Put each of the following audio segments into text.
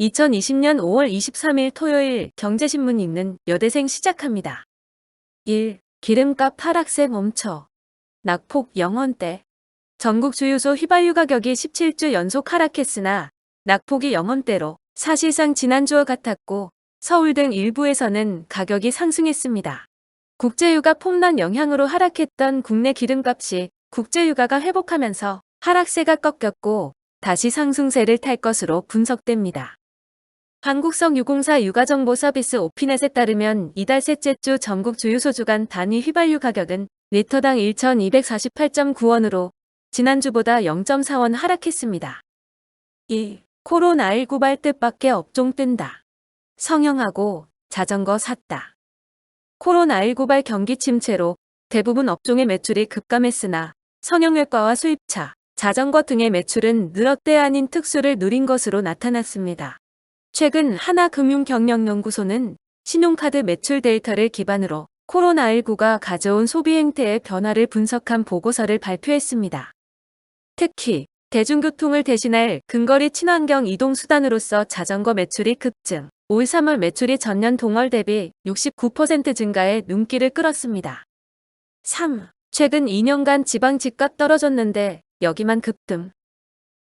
2020년 5월 23일 토요일 경제신문 읽는 여대생 시작합니다. 1. 기름값 하락세 멈춰. 낙폭 0원대. 전국 주유소 휘발유 가격이 17주 연속 하락했으나 낙폭이 0원대로 사실상 지난주와 같았고 서울 등 일부에서는 가격이 상승했습니다. 국제유가 폭락 영향으로 하락했던 국내 기름값이 국제유가가 회복하면서 하락세가 꺾였고 다시 상승세를 탈 것으로 분석됩니다. 한국성 유공사 육아정보 서비스 오피넷에 따르면 이달 셋째 주 전국 주유소 주간 단위 휘발유 가격은 리터당 1,248.9원으로 지난주보다 0.4원 하락했습니다. 2. 코로나19 발뜻밖에 업종 뜬다. 성형하고 자전거 샀다. 코로나19 발 경기 침체로 대부분 업종의 매출이 급감했으나 성형외과와 수입차, 자전거 등의 매출은 늘었대 아닌 특수를 누린 것으로 나타났습니다. 최근 하나금융경영연구소는 신용카드 매출 데이터를 기반으로 코로나19가 가져온 소비 행태의 변화를 분석한 보고서를 발표했습니다. 특히 대중교통을 대신할 근거리 친환경 이동수단으로서 자전거 매출이 급증, 올 3월 매출이 전년 동월 대비 69% 증가에 눈길을 끌었습니다. 3. 최근 2년간 지방 집값 떨어졌는데 여기만 급등.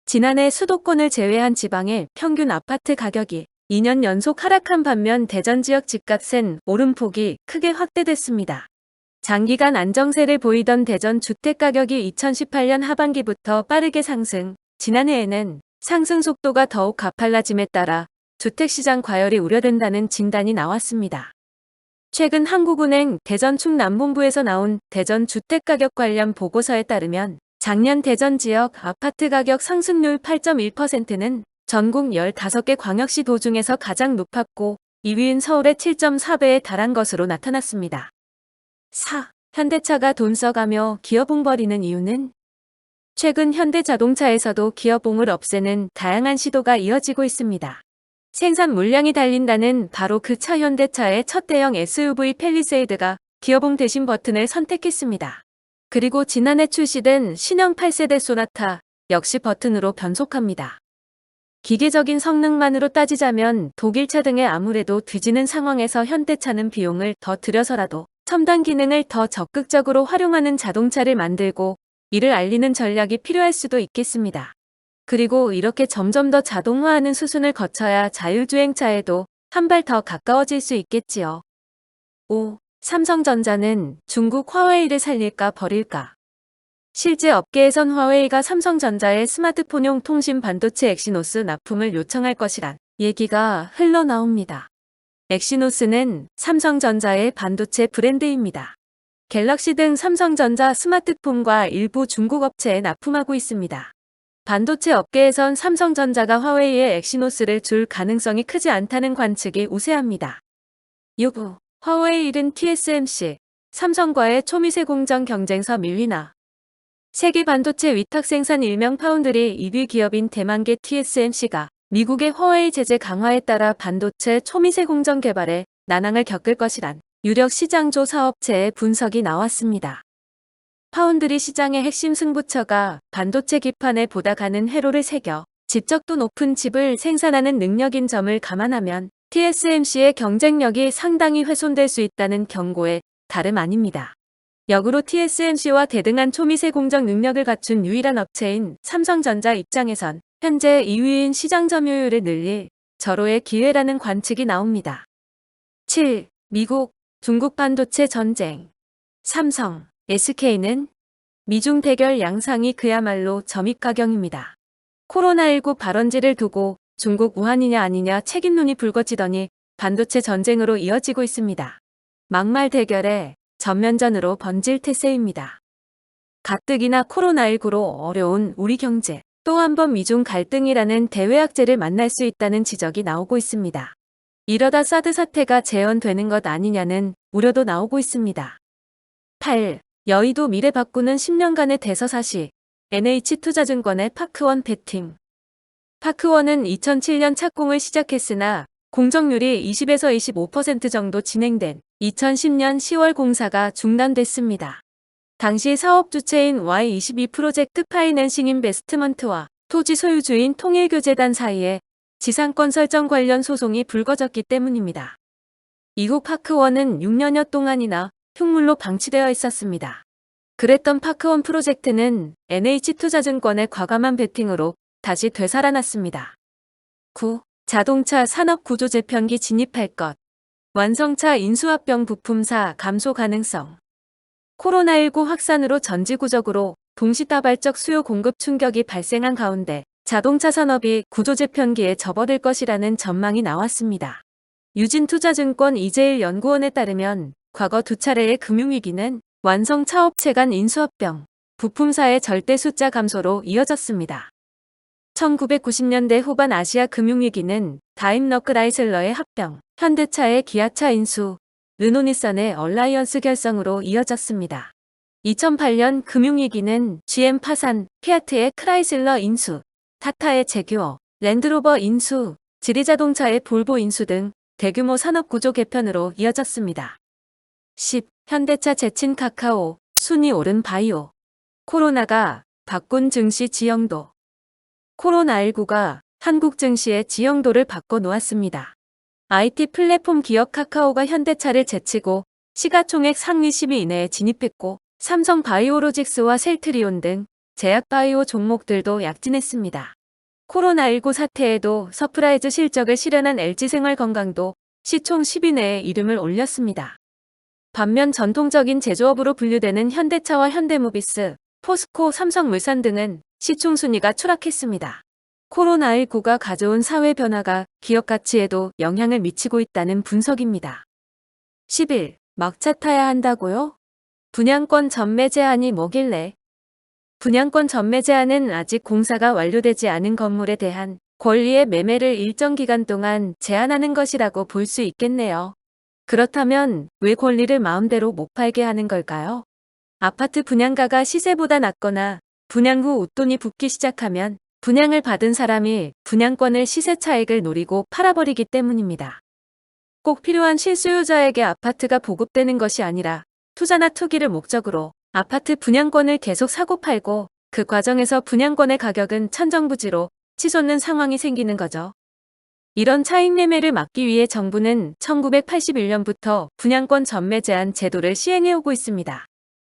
지난해 수도권을 제외한 지방의 평균 아파트 가격이 2년 연속 하락한 반면 대전 지역 집값은 오름폭이 크게 확대됐습니다. 장기간 안정세를 보이던 대전 주택가격이 2018년 하반기부터 빠르게 상승, 지난해에는 상승 속도가 더욱 가팔라짐에 따라 주택시장 과열이 우려된다는 진단이 나왔습니다. 최근 한국은행 대전 충남본부에서 나온 대전 주택가격 관련 보고서에 따르면 작년 대전 지역 아파트 가격 상승률 8.1%는 전국 15개 광역시 도 중에서 가장 높았고 2위인 서울의 7.4배에 달한 것으로 나타났습니다. 4. 현대차가 돈 써가며 기업봉 벌이는 이유는 최근 현대자동차에서도 기업봉을 없애는 다양한 시도가 이어지고 있습니다. 생산 물량이 달린다는 바로 그 차 현대차의 첫 대형 SUV 펠리세이드가 기어봉 대신 버튼을 선택했습니다. 그리고 지난해 출시된 신형 8세대 소나타 역시 버튼으로 변속합니다. 기계적인 성능만으로 따지자면 독일차 등의 아무래도 뒤지는 상황에서 현대차는 비용을 더 들여서라도 첨단 기능을 더 적극적으로 활용하는 자동차를 만들고 이를 알리는 전략이 필요할 수도 있겠습니다. 그리고 이렇게 점점 더 자동화하는 수순을 거쳐야 자율주행차에도 한 발 더 가까워질 수 있겠지요. 5. 삼성전자는 중국 화웨이를 살릴까 버릴까? 실제 업계에선 화웨이가 삼성전자의 스마트폰용 통신 반도체 엑시노스 납품을 요청할 것이란 얘기가 흘러나옵니다. 엑시노스는 삼성전자의 반도체 브랜드입니다. 갤럭시 등 삼성전자 스마트폰과 일부 중국 업체에 납품하고 있습니다. 반도체 업계에선 삼성전자가 화웨이의 엑시노스를 줄 가능성이 크지 않다는 관측이 우세합니다. 6. 화웨이 일은 TSMC, 삼성과의 초미세 공정 경쟁서 밀리나. 세계 반도체 위탁 생산 일명 파운드리 2위 기업인 대만계 TSMC가 미국의 화웨이 제재 강화에 따라 반도체 초미세 공정 개발에 난항을 겪을 것이란 유력 시장조 사업체의 분석이 나왔습니다. 파운드리 시장의 핵심 승부처가 반도체 기판에 보다 가는 회로를 새겨 집적도 높은 칩을 생산하는 능력인 점을 감안하면 TSMC의 경쟁력이 상당히 훼손될 수 있다는 경고에 다름 아닙니다. 역으로 TSMC와 대등한 초미세 공정 능력을 갖춘 유일한 업체인 삼성전자 입장에선 현재 2위인 시장 점유율을 늘릴 절호의 기회라는 관측이 나옵니다. 7. 미국, 중국 반도체 전쟁 삼성, SK는 미중 대결 양상이 그야말로 점입가경입니다. 코로나19 발원지를 두고 중국 우한이냐 아니냐 책임론이 불거지더니 반도체 전쟁으로 이어지고 있습니다. 막말 대결에 전면전으로 번질 태세입니다. 가뜩이나 코로나19로 어려운 우리 경제, 또 한 번 미중 갈등이라는 대외학제를 만날 수 있다는 지적이 나오고 있습니다. 이러다 사드 사태가 재현되는 것 아니냐는 우려도 나오고 있습니다. 8. 여의도 미래 바꾸는 10년간의 대서사시 NH투자증권의 파크원 배팅 파크원은 2007년 착공을 시작했으나 공정률이 20에서 25% 정도 진행된 2010년 10월 공사가 중단됐습니다. 당시 사업 주체인 Y22 프로젝트 파이낸싱 인베스트먼트와 토지 소유주인 통일교재단 사이에 지상권 설정 관련 소송이 불거졌기 때문입니다. 이후 파크원은 6년여 동안이나 흉물로 방치되어 있었습니다. 그랬던 파크원 프로젝트는 NH투자증권의 과감한 베팅으로 다시 되살아났습니다. 9. 자동차 산업 구조 재편기 진입할 것. 완성차 인수합병 부품사 감소 가능성. 코로나19 확산으로 전지구적으로 동시다발적 수요 공급 충격이 발생한 가운데 자동차 산업이 구조 재편기에 접어들 것이라는 전망이 나왔습니다. 유진투자증권 이재일 연구원에 따르면 과거 두 차례의 금융위기는 완성 차업체 간 인수합병, 부품사의 절대 숫자 감소로 이어졌습니다. 1990년대 후반 아시아 금융위기는 다임러 크라이슬러의 합병, 현대차의 기아차 인수, 르노니선의 얼라이언스 결성으로 이어졌습니다. 2008년 금융위기는 GM 파산, 피아트의 크라이슬러 인수, 타타의 제규어, 랜드로버 인수, 지리자동차의 볼보 인수 등 대규모 산업구조 개편으로 이어졌습니다. 10. 현대차 제친 카카오, 순위 오른 바이오. 코로나가 바꾼 증시 지형도. 코로나19가 한국 증시의 지형도를 바꿔놓았습니다. IT 플랫폼 기업 카카오가 현대차를 제치고 시가총액 상위 10위 이내에 진입했고 삼성 바이오로직스와 셀트리온 등 제약 바이오 종목들도 약진했습니다. 코로나19 사태에도 서프라이즈 실적을 실현한 LG생활건강도 시총 10위 내에 이름을 올렸습니다. 반면 전통적인 제조업으로 분류되는 현대차와 현대모비스, 포스코, 삼성물산 등은 시총 순위가 추락했습니다. 코로나19가 가져온 사회 변화가 기업 가치에도 영향을 미치고 있다는 분석입니다. 10일, 막차 타야 한다고요? 분양권 전매 제한이 뭐길래? 분양권 전매 제한은 아직 공사가 완료되지 않은 건물에 대한 권리의 매매를 일정 기간 동안 제한하는 것이라고 볼 수 있겠네요. 그렇다면 왜 권리를 마음대로 못 팔게 하는 걸까요? 아파트 분양가가 시세보다 낮거나 분양 후 웃돈이 붙기 시작하면 분양을 받은 사람이 분양권을 시세 차익을 노리고 팔아버리기 때문입니다. 꼭 필요한 실수요자에게 아파트가 보급되는 것이 아니라 투자나 투기를 목적으로 아파트 분양권을 계속 사고 팔고 그 과정에서 분양권의 가격은 천정부지로 치솟는 상황이 생기는 거죠. 이런 차익 매매를 막기 위해 정부는 1981년부터 분양권 전매 제한 제도를 시행해 오고 있습니다.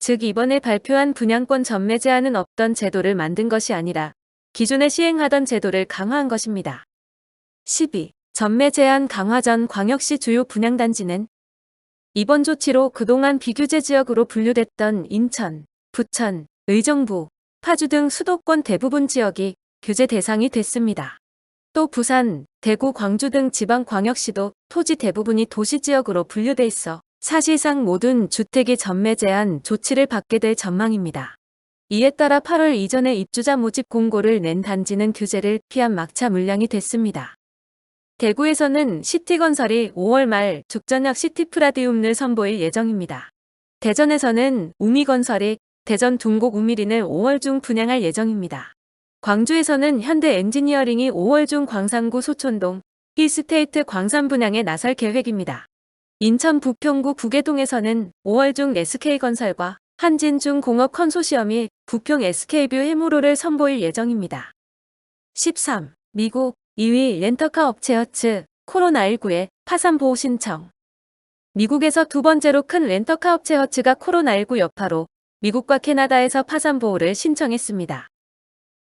즉 이번에 발표한 분양권 전매 제한은 없던 제도를 만든 것이 아니라 기존에 시행하던 제도를 강화한 것입니다. 12. 전매 제한 강화 전 광역시 주요 분양단지는 이번 조치로 그동안 비규제 지역으로 분류됐던 인천, 부천, 의정부, 파주 등 수도권 대부분 지역이 규제 대상이 됐습니다. 또 부산, 대구, 광주 등 지방 광역시도 토지 대부분이 도시 지역으로 분류돼 있어 사실상 모든 주택이 전매 제한 조치를 받게 될 전망입니다. 이에 따라 8월 이전에 입주자 모집 공고를 낸 단지는 규제를 피한 막차 물량이 됐습니다. 대구에서는 시티건설이 5월 말 죽전역 시티프라디움을 선보일 예정입니다. 대전에서는 우미건설이 대전 둥곡 우미린을 5월 중 분양할 예정입니다. 광주에서는 현대 엔지니어링이 5월 중 광산구 소촌동 힐스테이트 광산 분양에 나설 계획입니다. 인천 부평구 구계동에서는 5월 중 SK건설과 한진중공업 컨소시엄이 부평 SK뷰 해무로를 선보일 예정입니다. 13. 미국 2위 렌터카 업체 허츠 코로나19에 파산 보호 신청. 미국에서 두 번째로 큰 렌터카 업체 허츠가 코로나19 여파로 미국과 캐나다에서 파산 보호를 신청했습니다.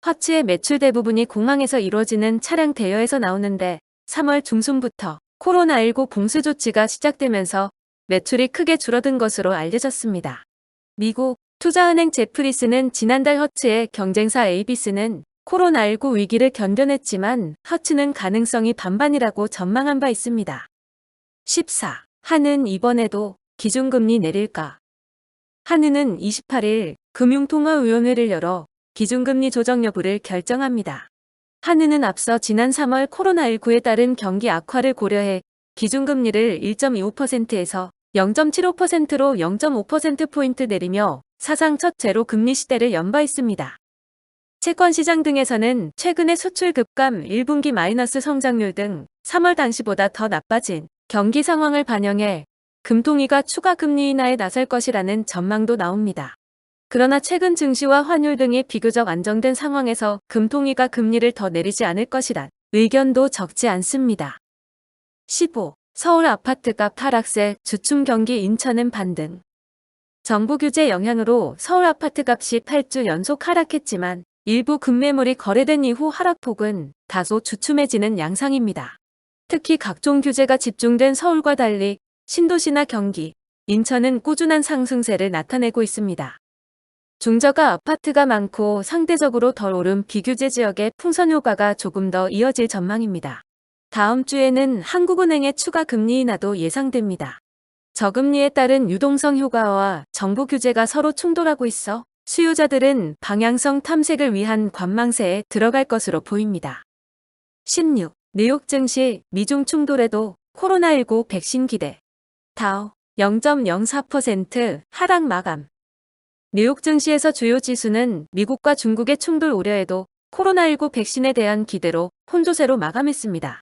허츠의 매출 대부분이 공항에서 이루어지는 차량 대여에서 나오는데 3월 중순부터 코로나19 봉쇄 조치가 시작되면서 매출이 크게 줄어든 것으로 알려졌습니다. 미국 투자은행 제프리스는 지난달 허츠의 경쟁사 에이비스는 코로나19 위기를 견뎌냈지만 허츠는 가능성이 반반이라고 전망한 바 있습니다. 14. 한은 이번에도 기준금리 내릴까? 한은은 28일 금융통화위원회를 열어 기준금리 조정 여부를 결정합니다. 한은은 앞서 지난 3월 코로나19에 따른 경기 악화를 고려해 기준금리를 1.25%에서 0.75%로 0.5%포인트 내리며 사상 첫 제로 금리 시대를 연바했습니다. 채권시장 등에서는 최근의 수출 급감 1분기 마이너스 성장률 등 3월 당시보다 더 나빠진 경기 상황을 반영해 금통위가 추가 금리 인하에 나설 것이라는 전망도 나옵니다. 그러나 최근 증시와 환율 등이 비교적 안정된 상황에서 금통위가 금리를 더 내리지 않을 것이란 의견도 적지 않습니다. 15. 서울 아파트값 하락세 주춤 경기 인천은 반등. 정부 규제 영향으로 서울 아파트값이 8주 연속 하락했지만 일부 급매물이 거래된 이후 하락폭은 다소 주춤해지는 양상입니다. 특히 각종 규제가 집중된 서울과 달리 신도시나 경기, 인천은 꾸준한 상승세를 나타내고 있습니다. 중저가 아파트가 많고 상대적으로 덜 오른 비규제 지역의 풍선 효과가 조금 더 이어질 전망입니다. 다음 주에는 한국은행의 추가 금리 인하도 예상됩니다. 저금리에 따른 유동성 효과와 정부 규제가 서로 충돌하고 있어 수요자들은 방향성 탐색을 위한 관망세에 들어갈 것으로 보입니다. 16. 뉴욕 증시 미중 충돌에도 코로나19 백신 기대. 다우 0.04% 하락 마감. 뉴욕 증시에서 주요 지수는 미국과 중국의 충돌 우려에도 코로나19 백신에 대한 기대로 혼조세로 마감했습니다.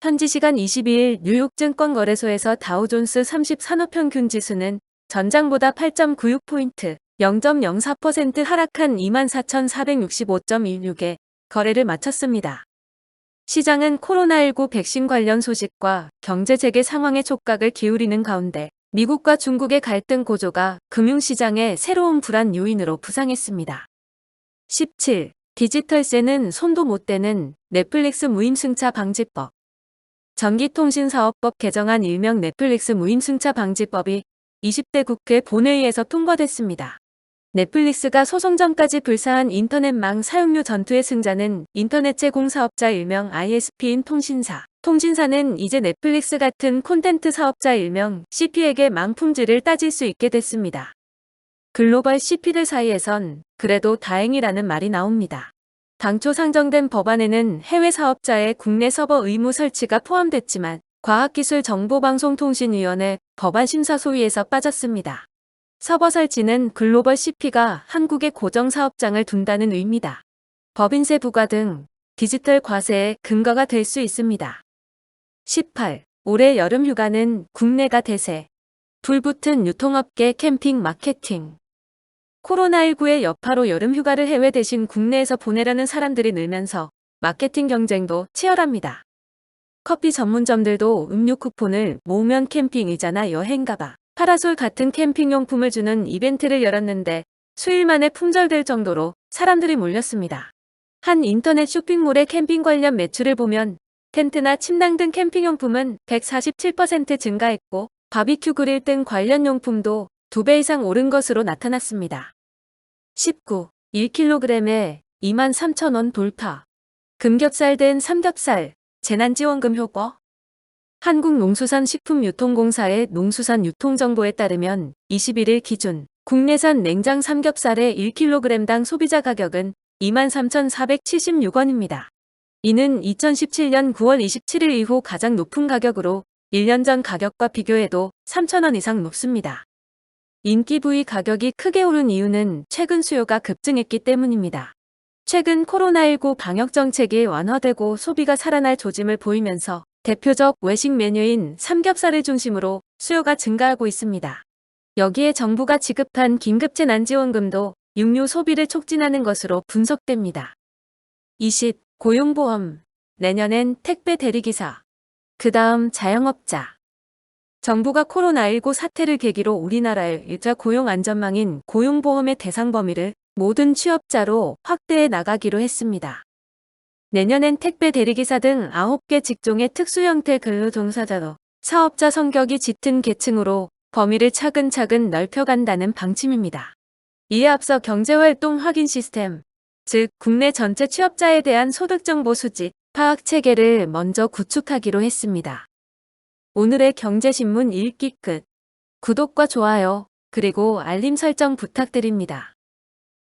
현지 시간 22일 뉴욕 증권거래소에서 다우존스 30 산업평균 지수는 전장보다 8.96포인트, 0.04% 하락한 24,465.16에 거래를 마쳤습니다. 시장은 코로나19 백신 관련 소식과 경제 재개 상황의 촉각을 기울이는 가운데 미국과 중국의 갈등 고조가 금융시장의 새로운 불안 요인으로 부상했습니다. 17. 디지털세는 손도 못 대는 넷플릭스 무임승차 방지법. 전기통신사업법 개정안 일명 넷플릭스 무임승차 방지법이 20대 국회 본회의에서 통과됐습니다. 넷플릭스가 소송 전까지 불사한 인터넷망 사용료 전투의 승자는 인터넷 제공사업자 일명 ISP인 통신사. 통신사는 이제 넷플릭스 같은 콘텐트 사업자 일명 CP에게 망 품질을 따질 수 있게 됐습니다. 글로벌 CP들 사이에선 그래도 다행이라는 말이 나옵니다. 당초 상정된 법안에는 해외 사업자의 국내 서버 의무 설치가 포함됐지만 과학기술정보방송통신위원회 법안 심사 소위에서 빠졌습니다. 서버 설치는 글로벌 CP가 한국에 고정 사업장을 둔다는 의미다. 법인세 부과 등 디지털 과세의 근거가 될 수 있습니다. 18. 올해 여름 휴가는 국내가 대세. 불붙은 유통업계 캠핑 마케팅. 코로나19의 여파로 여름 휴가를 해외 대신 국내에서 보내려는 사람들이 늘면서 마케팅 경쟁도 치열합니다. 커피 전문점들도 음료 쿠폰을 모으면 캠핑 의자나 여행 가봐. 파라솔 같은 캠핑용품을 주는 이벤트를 열었는데 수일 만에 품절될 정도로 사람들이 몰렸습니다. 한 인터넷 쇼핑몰의 캠핑 관련 매출을 보면 텐트나 침낭 등 캠핑용품은 147% 증가했고 바비큐 그릴 등 관련 용품도 2배 이상 오른 것으로 나타났습니다. 19. 1kg에 23,000원 돌파. 금겹살 된 삼겹살, 재난지원금 효과. 한국농수산식품유통공사의 농수산 유통정보에 따르면 21일 기준 국내산 냉장 삼겹살의 1kg당 소비자 가격은 23,476원입니다. 이는 2017년 9월 27일 이후 가장 높은 가격으로 1년 전 가격과 비교해도 3,000원 이상 높습니다. 인기 부위 가격이 크게 오른 이유는 최근 수요가 급증했기 때문입니다. 최근 코로나19 방역 정책이 완화되고 소비가 살아날 조짐을 보이면서 대표적 외식 메뉴인 삼겹살을 중심으로 수요가 증가하고 있습니다. 여기에 정부가 지급한 긴급재난지원금도 육류 소비를 촉진하는 것으로 분석됩니다. 20. 고용보험. 내년엔 택배 대리기사. 그 다음 자영업자. 정부가 코로나19 사태를 계기로 우리나라의 일자 고용 안전망인 고용보험의 대상 범위를 모든 취업자로 확대해 나가기로 했습니다. 내년엔 택배 대리기사 등 9개 직종의 특수 형태 근로 종사자로 사업자 성격이 짙은 계층으로 범위를 차근차근 넓혀간다는 방침입니다. 이에 앞서 경제활동 확인 시스템, 즉 국내 전체 취업자에 대한 소득정보 수집, 파악 체계를 먼저 구축하기로 했습니다. 오늘의 경제신문 읽기 끝. 구독과 좋아요, 그리고 알림 설정 부탁드립니다.